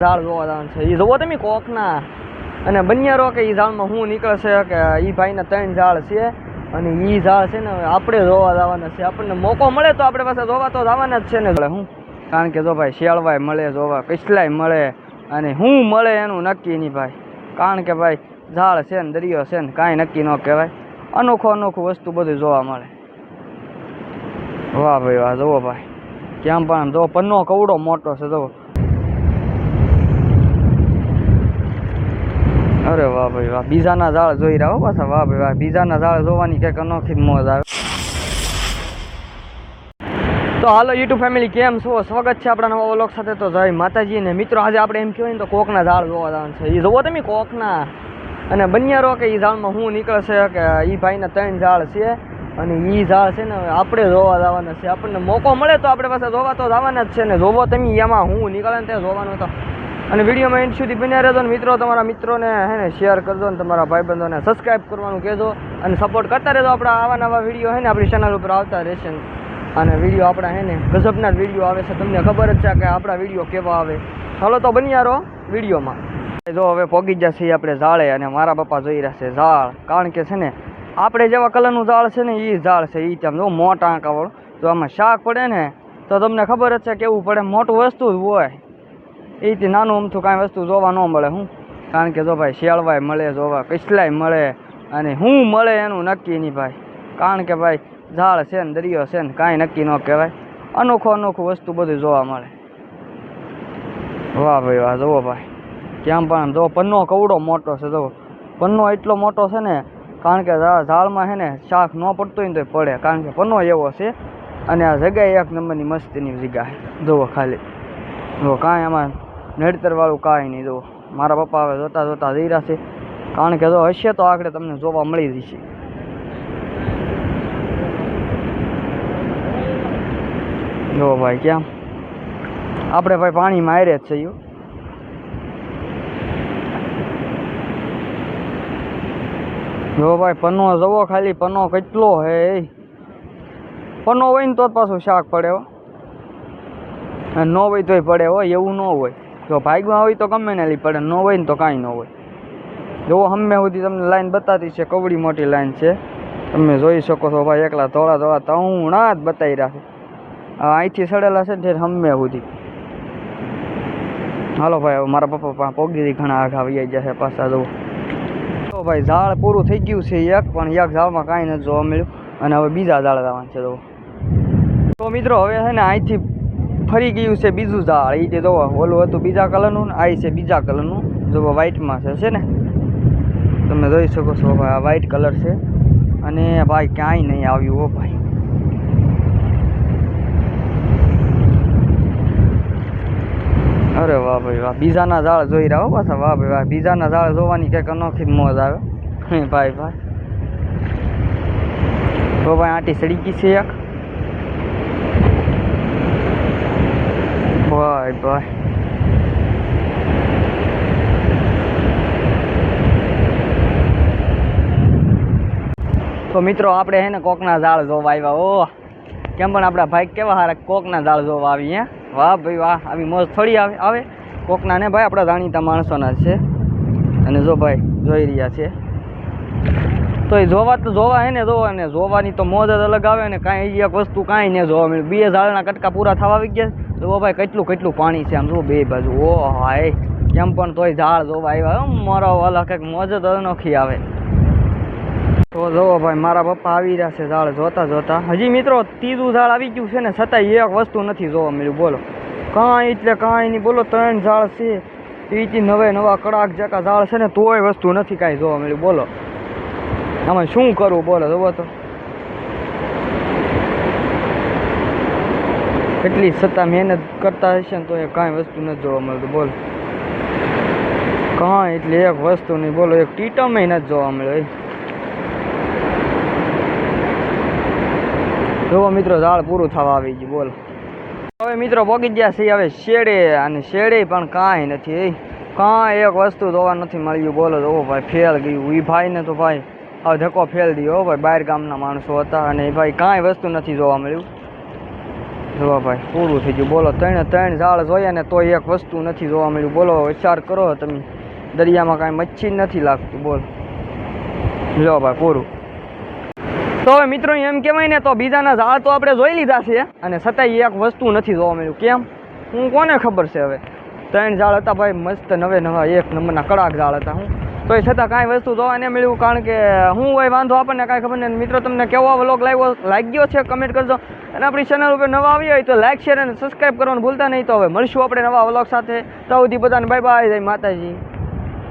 ઝાડ જોવા જવાનું છે. એ જોવો તમે કોકના. અને બન્યારો કે એ ઝાડમાં હું નીકળશે કે એ ભાઈના ત્રણ ઝાડ છે અને એ ઝાડ છે ને આપણે જોવા જવાના છે. આપણને મોકો મળે તો આપણે પાસે જોવા તો જવાના જ છે ને. હું? કારણ કે જો ભાઈ શેળવાય મળે, જોવા કસલાય મળે અને હું મળે એનું નક્કી નહીં ભાઈ. કારણ કે ભાઈ ઝાડ છે ને, દરિયો છે ને, કાંઈ નક્કી ન કહેવાય. અનોખું અનોખું વસ્તુ બધું જોવા મળે. વાહ ભાઈ, વાહ, જુઓ ભાઈ. ક્યાં પણ જો પન્નો કવડો મોટો છે, જુઓ અરે વાહ ભાઈ વાહ. બીજાના ઝાડ જોઈ રહ્યા હો પાછા. વાહ ભાઈ વાહ. બીજાના ઝાડ જોવાની કંઈક અનોખી મોજ આવે. તો હાલો યુટ્યુબ ફેમિલી, કેમ છો? સ્વાગત છે આપણા નવા વ્લોગ સાથે. તો જય માતાજી ને મિત્રો, આજે આપણે એમ કહેવાય ને તો કોકના ઝાડ જોવા જવાનું છે. એ જોવો તમે કોકના. અને બન્યા રહો કે એ ઝાડમાં શું નીકળશે કે એ ભાઈના ત્રણ ઝાડ છે અને એ ઝાડ છે ને આપણે જોવા જવાના છે. આપણને મોકો મળે તો આપણે પાસે જોવા તો જવાના જ છે ને. જોવો તમે એમાં હું નીકળે ને તે જોવાનું તો. અને વિડીયોમાં એન્ડ સુધી બન્યા રહેજો ને મિત્રો, તમારા મિત્રોને હે ને શેર કરજો ને તમારા ભાઈબંધોને સબસ્ક્રાઈબ કરવાનું કહેજો અને સપોર્ટ કરતા રહેજો આપણા આવા નવા વીડિયો હે ને આપણી ચેનલ ઉપર આવતા રહેશે. અને વીડિયો આપણા હે ને ગજબના વીડિયો આવે છે. તમને ખબર જ છે કે આપણા વીડિયો કેવા આવે. ચાલો તો બન્યા રહો વિડીયોમાં. જો હવે પોગી જશે આપણે ઝાડે અને મારા પપ્પા જોઈ રહ્યા છે ઝાડ. કારણ કે છે ને આપણે જેવા કલરનું ઝાડ છે ને એ ઝાડ છે. એ ત્યાં જો મોટા આંકાવાળું જો આમાં શાક પડે ને તો તમને ખબર જ છે કેવું પડે. મોટું વસ્તુ જ હોય. એથી નાનું અમથું કાંઈ વસ્તુ જોવા ન મળે હું. કારણ કે જો ભાઈ શેળવાય મળે, જોવા કસલાય મળે અને હું મળે એનું નક્કી નહીં ભાઈ. કારણ કે ભાઈ ઝાડ છે ને, દરિયો છે ને, કાંઈ નક્કી ન કહેવાય. અનોખું અનોખું વસ્તુ બધું જોવા મળે. વાહ ભાઈ, વાહ, જુઓ ભાઈ. ક્યાં પણ જો પન્નો કવડો મોટો છે, જુઓ. પન્નો એટલો મોટો છે ને, કારણ કે ઝાડમાં છે ને, શાક ન પડતો હોય ને તો પડે. કારણ કે પન્નો એવો છે અને આ જગ્યા એક નંબરની મસ્તીની જગ્યા જુઓ ખાલી. જો કાંઈ આમાં નડતરવાળું કાંઈ નહીં. જુઓ, મારા પપ્પા હવે જોતા જોતા જઈ રહ્યા છે. કારણ કે જો હશે તો આગળ તમને જોવા મળી જશે. જો ભાઈ કેમ આપણે ભાઈ પાણી મારે જ છે જો ભાઈ પન્નો જવો ખાલી પન્નો કેટલો હે? પન્નો હોય ને તો જ પાછું શાક પડે, હો. ન હોય તોય પડે હોય એવું ન હોય. જો ભાગમાં હોય તો ગમે ને પડે ન હોય ને તો કાંઈ ન હોય. જોવો, હમે સુધી તમને લાઈન બતાતી છે, કવડી મોટી લાઈન છે. તમે જોઈ શકો છો ભાઈ, એકલા ધોળા ધોળા તવણા જ બતાવી આ અહીંથી સડેલા છે ને હમે સુધી હાલો ભાઈ, હવે મારા પપ્પા પાસે પોગી ઘણા આઘા વૈયા છે પાછા જુઓ તો ભાઈ, ઝાડ પૂરું થઈ ગયું છે એક, પણ એક ઝાડમાં કાંઈ નથી જોવા મળ્યું. અને હવે બીજા ઝાડ લાવવાનું છે તો મિત્રો, હવે છે ને અહીંથી ફરી ગયું છે બીજું ઝાડ. એ જે જોવો ઓલું હતું બીજા કલરનું ને આ છે બીજા કલરનું. જોવો વ્હાઇટમાં છે છે ને? તમે જોઈ શકો છો ભાઈ આ વ્હાઇટ કલર છે. અને ભાઈ ક્યાંય નહીં આવ્યું હો ભાઈ. અરે વાહ ભાઈ વાહ. બીજાના ઝાડ જોઈ રહ્યા હો પાછા. વાહ ભાઈ વાહ. બીજાના ઝાડ જોવાની કંઈક અનોખી મોજ આવે. ભાઈ ભાઈ તો ભાઈ આંટી સડી ગઈ છે એક. ભાઈ તો મિત્રો, આપણે હે ને કોકના ઝાડ જોવા આવ્યા. ઓ, કેમ પણ આપણા ભાઈ કેવા હારા કોકના ઝાડ જોવા આવી, હે? વાહ ભાઈ વાહ, આવી મોજ થોડી આવે આવે. કોકના ને ભાઈ, આપણા જાણીતા માણસોના છે. અને જો ભાઈ, જોઈ રહ્યા છે. તો એ જોવા તો જોવા, હે ને જોવા ને જોવાની તો મોજ જ અલગ આવે ને કાંઈ એક વસ્તુ કાંઈ નહીં જોવા મળે. બે ઝાડના કટકા પૂરા થવા આવી ગયા જો ભાઈ, કેટલું કેટલું પાણી છે આમ જુઓ બે બાજુ? ઓ હાય, કેમ પણ તોય ઝાડ જોવા આવ્યા. મારો વાલા કંઈક મોજ જ અનોખી આવે. તો જુઓ ભાઈ, મારા પપ્પા આવી રહ્યા છે ઝાડ જોતા જોતા. હજી મિત્રો, ત્રીજું ઝાડ આવી ગયું છે ને, છતાંય એક વસ્તુ નથી જોવા મળ્યું. બોલો. કાંઈ એટલે કાંઈ નહીં. બોલો, ત્રણ ઝાડ છે. એથી નવે નવા કડાક જકા ઝાડ છે ને, તોય વસ્તુ નથી કાંઈ જોવા મળ્યું. બોલો. આમાં શું કરવું બોલો જુઓ તો. કેટલી છતાં મહેનત કરતા હશે ને તો એ કાંઈ વસ્તુ નથી જોવા મળતું. બોલો. કાંઈ એટલે એક વસ્તુ નહીં. બોલો, એક ટીટમે નથી જોવા મળ્યો એ. જુઓ મિત્રો, ઝાડ પૂરું થવા આવી ગયું. બોલો. હવે મિત્રો પોગી ગયા છે હવે શેડે, અને શેડે પણ કાંઈ નથી એ. કાંઈ એક વસ્તુ જોવા નથી મળ્યું. બોલો, જુઓ ભાઈ, ફેલ ગયું. એ ભાઈને તો ભાઈ, હવે ધક્કો ફેલ દીધો હો ભાઈ. બહાર ગામના માણસો હતા અને એ ભાઈ કાંઈ વસ્તુ નથી જોવા મળ્યું. જોવા ભાઈ, પૂરું થઈ ગયું. બોલો, ત્રણે ત્રણ ઝાડ જોયા ને તો એક વસ્તુ નથી જોવા મળ્યું. બોલો વિચાર કરો તમે. દરિયામાં કાંઈ મચ્છી નથી લાગતું. બોલ. જો ભાઈ, પૂરું. તો હવે મિત્રો, એમ કહેવાય ને તો બીજાના ઝાડ તો આપણે જોઈ લીધા છે, અને છતાંય એક વસ્તુ નથી જોવા મળ્યું. કેમ? હું કોને ખબર છે હવે? ત્રણ ઝાડ હતા ભાઈ, મસ્ત નવે નવા એક નંબરના કડાક ઝાડ હતા. હું તો એ છતાં કાંઈ વસ્તુ જોવા નહીં મળ્યું, કારણ કે હું હોય વાંધો આપણને કાંઈ ખબર નહીં. મિત્રો, તમને કેવો વ્લોગ લાગ્યો લાગ્યો છે? કમેન્ટ કરજો. અને આપણી ચેનલ ઉપર નવા આવી હોય તો લાઈક શેર અને સબસ્ક્રાઈબ કરવાનું ભૂલતા નહીં. તો હવે મળશું આપણે નવા વ્લોગ સાથે. તો સુધી બધાને બાય બાય જય માતાજી.